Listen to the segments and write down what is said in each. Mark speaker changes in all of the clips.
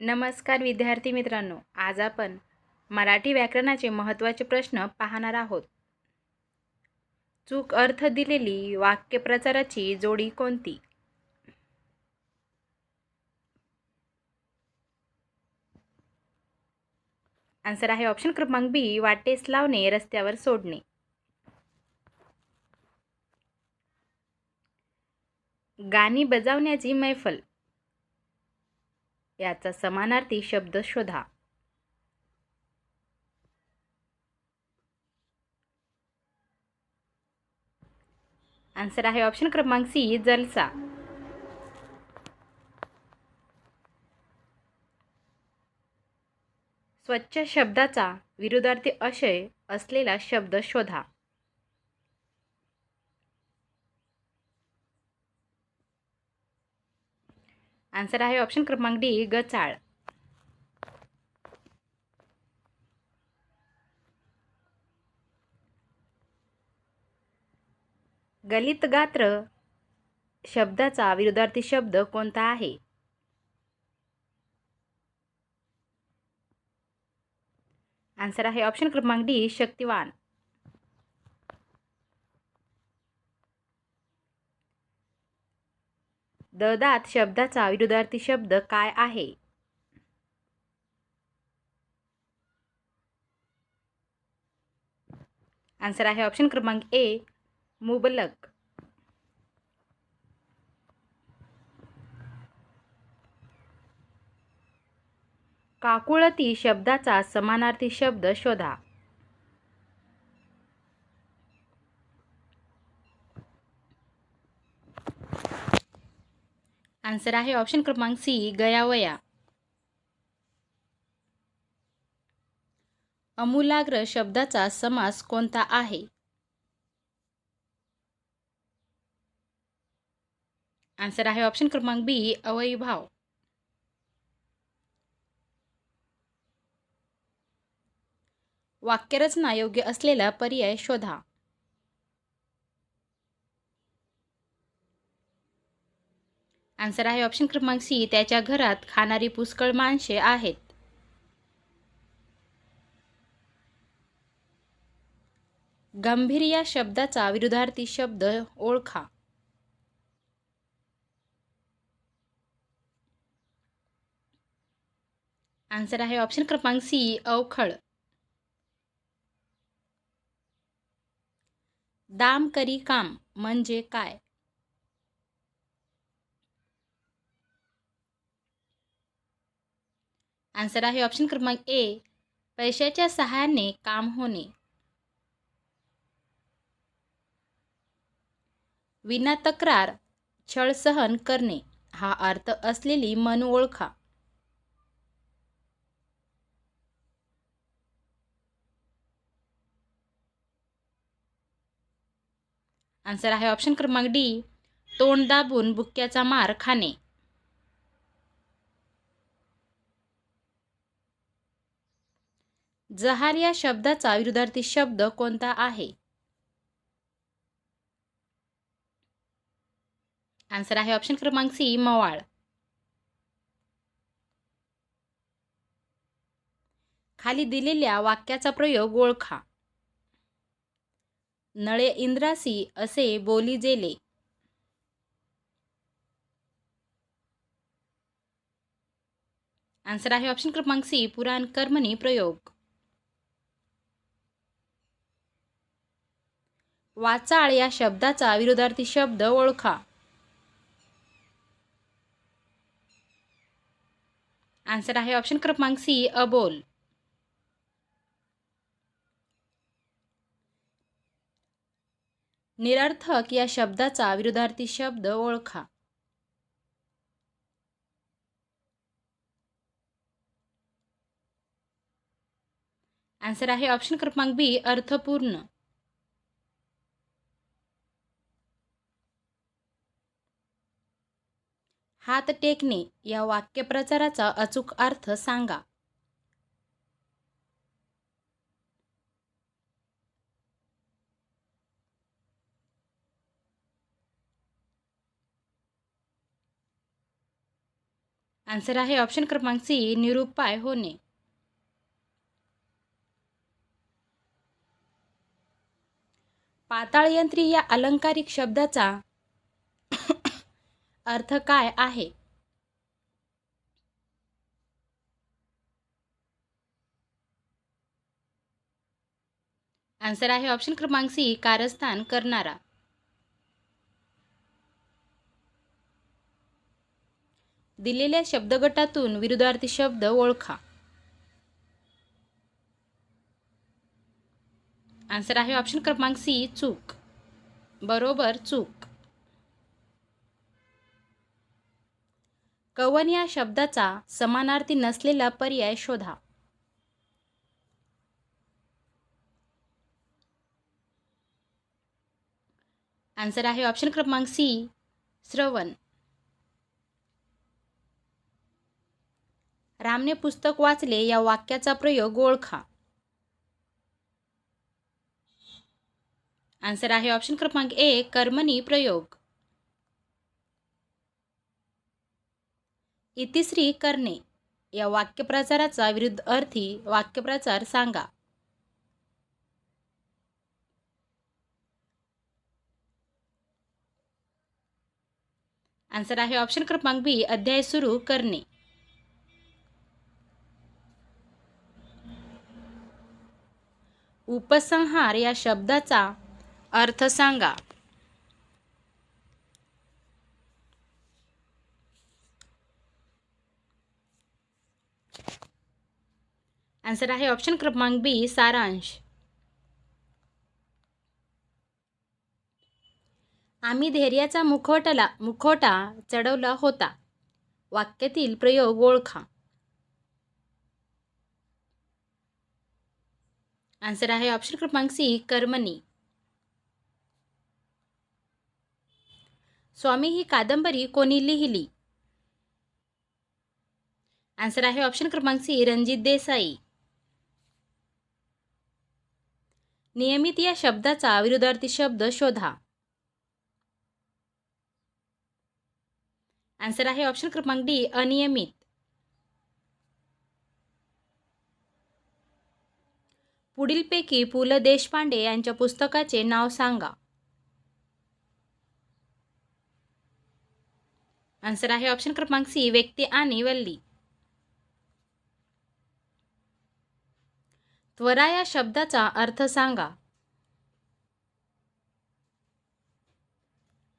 Speaker 1: नमस्कार विद्यार्थी मित्रांनो आज आपण मराठी व्याकरणाचे महत्त्वाचे प्रश्न पाहणार आहोत. चूक अर्थ दिलेली वाक्यप्रचाराची जोडी कोणती? आन्सर आहे ऑप्शन क्रमांक बी वाटेस लावणे रस्त्यावर सोडणे. गाणी बजावण्याची मैफल. याचा समानार्थी शब्द शोधा. आन्सर आहे ऑप्शन क्रमांक सी जलसा. स्वच्छ शब्दाचा विरुद्धार्थी अशय असलेला शब्द शोधा. आन्सर आहे ऑप्शन क्रमांक डी गचाळ गलित गात्र शब्दाचा विरोधार्थी शब्द कोणता आहे? आन्सर आहे ऑप्शन क्रमांक डी शक्तिवान. ददात शब्दाचा विरुद्धार्थी शब्द काय आहे? आन्सर आहे ऑप्शन क्रमांक ए मुबलक. काकुळती शब्दाचा समानार्थी शब्द शोधा. आन्सर आहे ऑप्शन क्रमांक सी गयावया अमूलाग्र शब्दाचा समास कोणता आहे? आन्सर आहे ऑप्शन क्रमांक बी अवयभाव वाक्यरचना योग्य असलेला पर्याय शोधा. आन्सर आहे ऑप्शन क्रमांक सी. त्याच्या घरात खाणारी पुष्कळ माणसे आहेत. गंभीर या शब्दाचा विरुद्धार्थी शब्द ओळखा. आन्सर आहे ऑप्शन क्रमांक सी. अवखळ. दाम करी काम म्हणजे काय? आन्सर आहे ऑप्शन क्रमांक ए पैशाच्या सहाय्याने काम होणे. विना तक्रार छळ सहन करणे. हा अर्थ असलेली मन ओळखा. आन्सर आहे ऑप्शन क्रमांक डी तोंड दाबून बुक्क्याचा मार खाणे. जहार या शब्दाचा विरुद्धार्थी शब्द कोणता आहे? आन्सर आहे ऑप्शन क्रमांक सी मवाळ. खाली दिलेल्या वाक्याचा प्रयोग ओळखा. नळे इंद्रासी असे बोली जेले. आन्सर आहे ऑप्शन क्रमांक सी पुराण कर्मणी प्रयोग. वाचाळ या शब्दाचा विरोधार्थी शब्द ओळखा. आन्सर आहे ऑप्शन क्रमांक सी अबोल. निरर्थक या शब्दाचा विरोधार्थी शब्द ओळखा. आन्सर आहे ऑप्शन क्रमांक बी अर्थपूर्ण. हात टेकणे या वाक्यप्रचाराचा अचूक अर्थ सांगा. आन्सर आहे ऑप्शन क्रमांक सी निरुपाय होणे. पाताळयंत्री या अलंकारिक शब्दाचा अर्थ काय आहे? आन्सर आहे ऑप्शन क्रमांक सी कारस्थान करणारा. दिलेल्या शब्दगटातून विरुद्धार्थी शब्द ओळखा. आन्सर आहे ऑप्शन क्रमांक सी चूक. बरोबर चूक. कवन या शब्दाचा समानार्थी नसलेला पर्याय शोधा. आन्सर आहे ऑप्शन क्रमांक सी श्रवण. रामने पुस्तक वाचले या वाक्याचा प्रयोग ओळखा. आन्सर आहे ऑप्शन क्रमांक ए कर्मणी प्रयोग. इतिश्री करणे. या वाक्यप्रचाराचा विरुद्ध अर्थी वाक्यप्रचार सांगा. आन्सर आहे ऑप्शन क्रमांक बी अध्याय सुरू करणे. उपसंहार या शब्दाचा अर्थ सांगा. आन्सर आहे ऑप्शन क्रमांक बी सारांश. आम्ही धैर्याचा मुखवटाला मुखवटा चढवला होता. वाक्यातील प्रयोग ओळखा. आन्सर आहे ऑप्शन क्रमांक सी कर्मणी. स्वामी ही कादंबरी कोणी लिहिली? आन्सर आहे ऑप्शन क्रमांक सी रणजित देसाई. नियमित या शब्दाचा विरुद्धार्थी शब्द शोधा. आन्सर आहे ऑप्शन क्रमांक डी अनियमित. पुढीलपैकी पु ल देशपांडे यांच्या पुस्तकाचे नाव सांगा. आन्सर आहे ऑप्शन क्रमांक सी व्यक्ती आणि वल्ली. त्वरा या शब्दाचा अर्थ सांगा.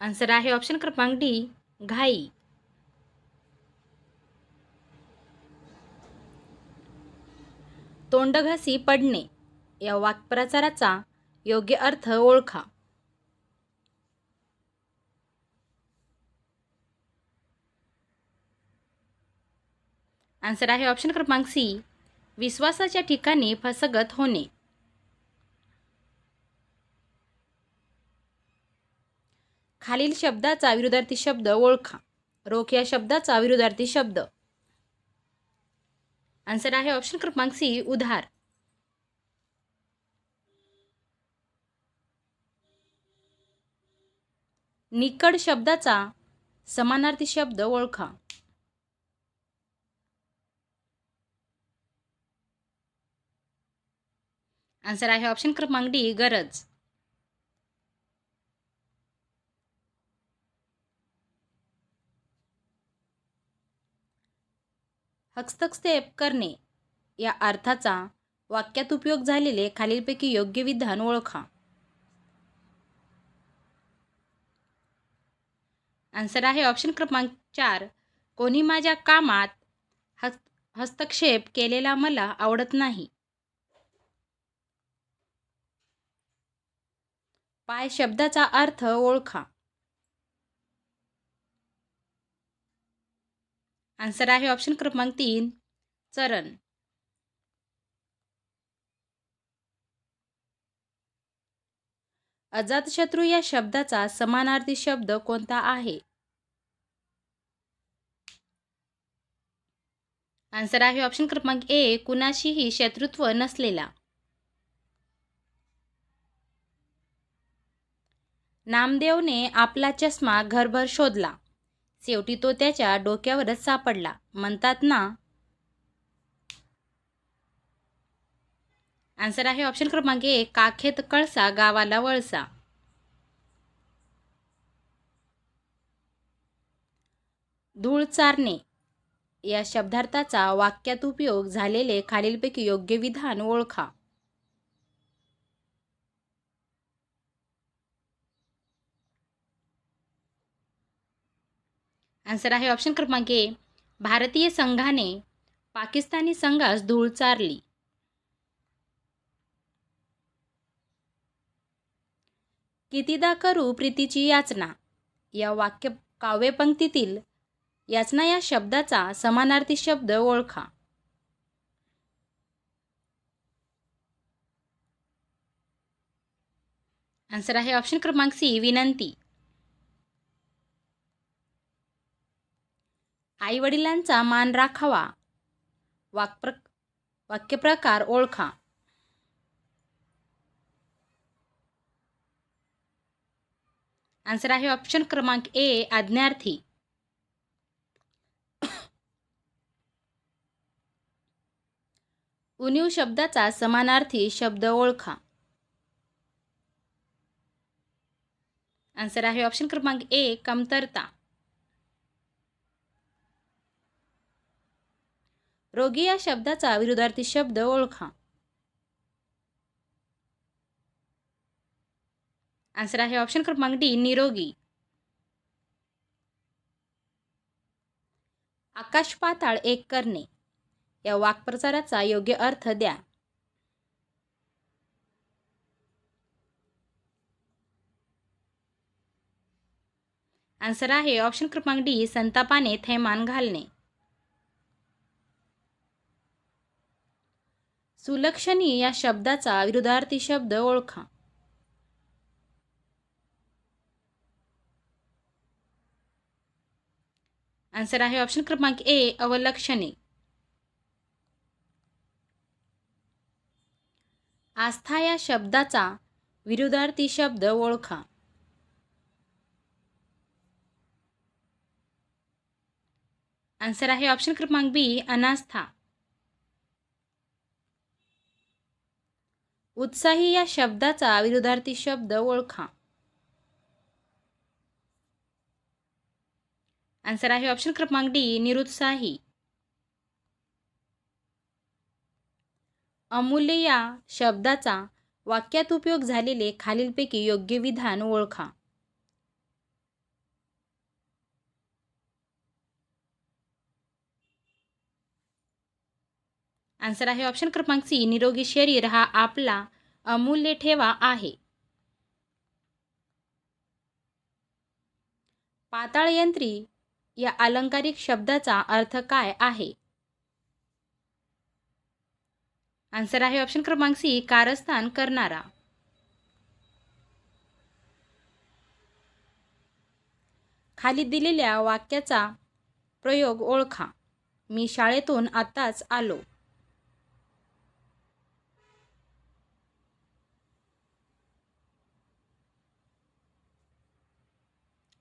Speaker 1: आन्सर आहे ऑप्शन क्रमांक डी घाई. तोंडघासी पडणे या वाक्प्रचाराचा योग्य अर्थ ओळखा. आन्सर आहे ऑप्शन क्रमांक सी विश्वासाच्या ठिकाणी फसगत होणे. खालील शब्दाचा विरुद्धार्थी शब्द ओळखा. रोख या शब्दाचा विरुद्धार्थी शब्द. आन्सर आहे ऑप्शन क्रमांक सी उधार. निकड शब्दाचा समानार्थी शब्द ओळखा. आन्सर आहे ऑप्शन क्रमांक डी गरज. हस्तक्षेप करणे. या अर्थाचा वाक्यात उपयोग झालेले खालीलपैकी योग्य विधान ओळखा. आन्सर आहे ऑप्शन क्रमांक चार. कोणी माझ्या कामात हस्त हस्तक्षेप केलेला मला आवडत नाही. पाय शब्दाचा अर्थ ओळखा. आन्सर आहे ऑप्शन क्रमांक तीन. चरण. अजातशत्रू या शब्दाचा समानार्थी शब्द कोणता आहे? आन्सर आहे ऑप्शन क्रमांक ए. कुणाशीही शत्रुत्व नसलेला. नामदेवने आपला चष्मा घरभर शोधला. शेवटी तो त्याच्या डोक्यावरच सापडला. म्हणतात ना आन्सर आहे ऑप्शन क्रमांक एक काखेत कळसा गावाला वळसा. धूळ चारणे. या शब्दार्थाचा वाक्यात उपयोग झालेले खालीलपैकी योग्य विधान ओळखा. आन्सर आहे ऑप्शन क्रमांक ए. भारतीय संघाने पाकिस्तानी संघास धूळ चारली. कितीदा करू प्रीतीची याचना? या वाक्य काव्यपंक्तीतील याचना या शब्दाचा समानार्थी शब्द ओळखा. आन्सर आहे ऑप्शन क्रमांक सी विनंती. आई वडिलांचा मान राखावा. वाक्प्र वाक्यप्रकार ओळखा. आन्सर आहे ऑप्शन क्रमांक ए आज्ञार्थी. उनीव शब्दाचा समानार्थी शब्द ओळखा. आन्सर आहे ऑप्शन क्रमांक ए कमतरता. रोगी या शब्दाचा विरुद्धार्थी शब्द ओळखा. आन्सर आहे ऑप्शन क्रमांक डी निरोगी. आकाश पाताळ एक करणे. या वाक्प्रचाराचा योग्य अर्थ द्या. आन्सर आहे ऑप्शन क्रमांक डी संतापाने थैमान घालणे. सुलक्षणी या शब्दाचा विरुद्धार्थी शब्द ओळखा. आन्सर आहे ऑप्शन क्रमांक ए अवलक्षणे. आस्था या शब्दाचा विरुद्धार्थी शब्द ओळखा. आन्सर आहे ऑप्शन क्रमांक बी अनास्था. उत्साही या शब्दाचा विरोधार्थी शब्द ओळखा. आन्सर आहे ऑप्शन क्रमांक डी निरुत्साही. अमूल्य या शब्दाचा वाक्यात उपयोग झालेले खालीलपैकी योग्य विधान ओळखा. आन्सर आहे ऑप्शन क्रमांक सी निरोगी शरीर हा आपला अमूल्य ठेवा आहे. पाताळयंत्री या अलंकारिक शब्दाचा अर्थ काय आहे? आन्सर आहे ऑप्शन क्रमांक सी कारस्थान करणारा. खाली दिलेल्या वाक्याचा प्रयोग ओळखा. मी शाळेतून आताच आलो.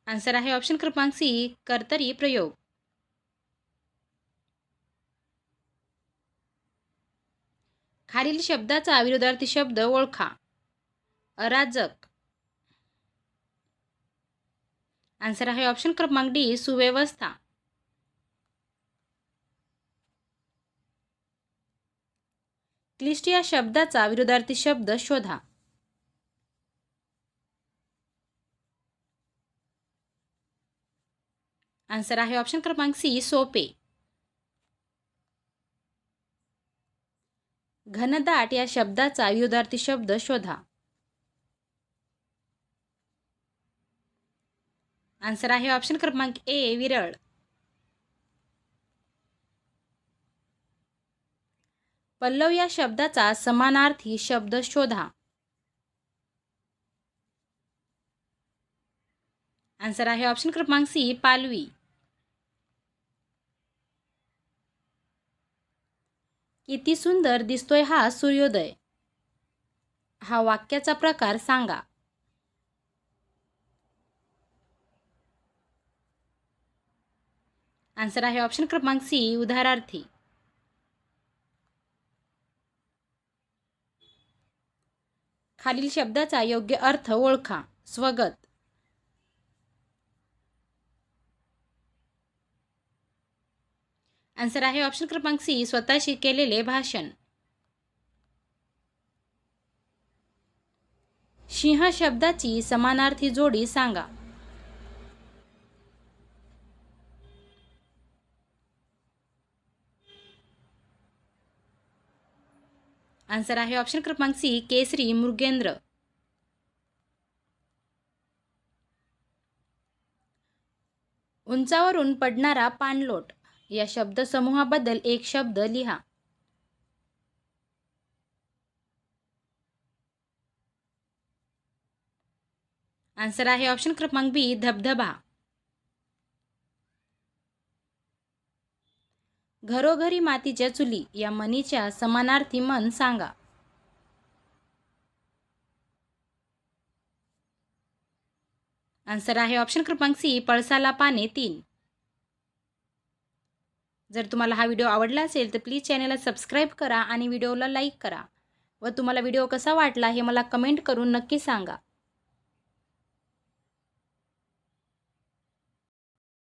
Speaker 1: आन्सर आहे ऑप्शन क्रमांक सी कर्तरी प्रयोग. खालील शब्दाचा विरोधार्थी शब्द ओळखा. अराजक. आन्सर आहे ऑप्शन क्रमांक डी सुव्यवस्था. क्लिष्ट या शब्दाचा विरोधार्थी शब्द शोधा. आन्सर आहे ऑप्शन क्रमांक सी सोपे. घनदाट या शब्दाचा विरोधार्थी शब्द शोधा. आन्सर आहे ऑप्शन क्रमांक ए विरळ. पल्लव या शब्दाचा समानार्थी शब्द शोधा. आन्सर आहे ऑप्शन क्रमांक सी पालवी. किती सुंदर दिसतोय हा सूर्योदय. हा वाक्याचा प्रकार सांगा. आन्सर आहे ऑप्शन क्रमांक सी उदाहरणार्थी. खालील शब्दाचा योग्य अर्थ ओळखा. स्वगत. आन्सर आहे ऑप्शन क्रमांक सी स्वतःशी केलेले भाषण. सिंह शब्दाची समानार्थी जोडी सांगा. आन्सर आहे ऑप्शन क्रमांक सी केसरी मृगेंद्र. उंचावरून पडणारा पाणलोट. या शब्दसमूहाबद्दल एक शब्द लिहा. आन्सर आहे ऑप्शन क्रमांक बी धबधबा. घरोघरी मातीच्या चुली या मनीच्या समानार्थी मन सांगा. आन्सर आहे ऑप्शन क्रमांक सी पळसाला पाने तीन. जर तुम्हाला हा व्हिडिओ आवडला असेल तर प्लीज चॅनलला सबस्क्राईब करा आणि व्हिडिओला लाईक करा. व तुम्हाला व्हिडिओ कसा वाटला हे मला कमेंट करून नक्की सांगा.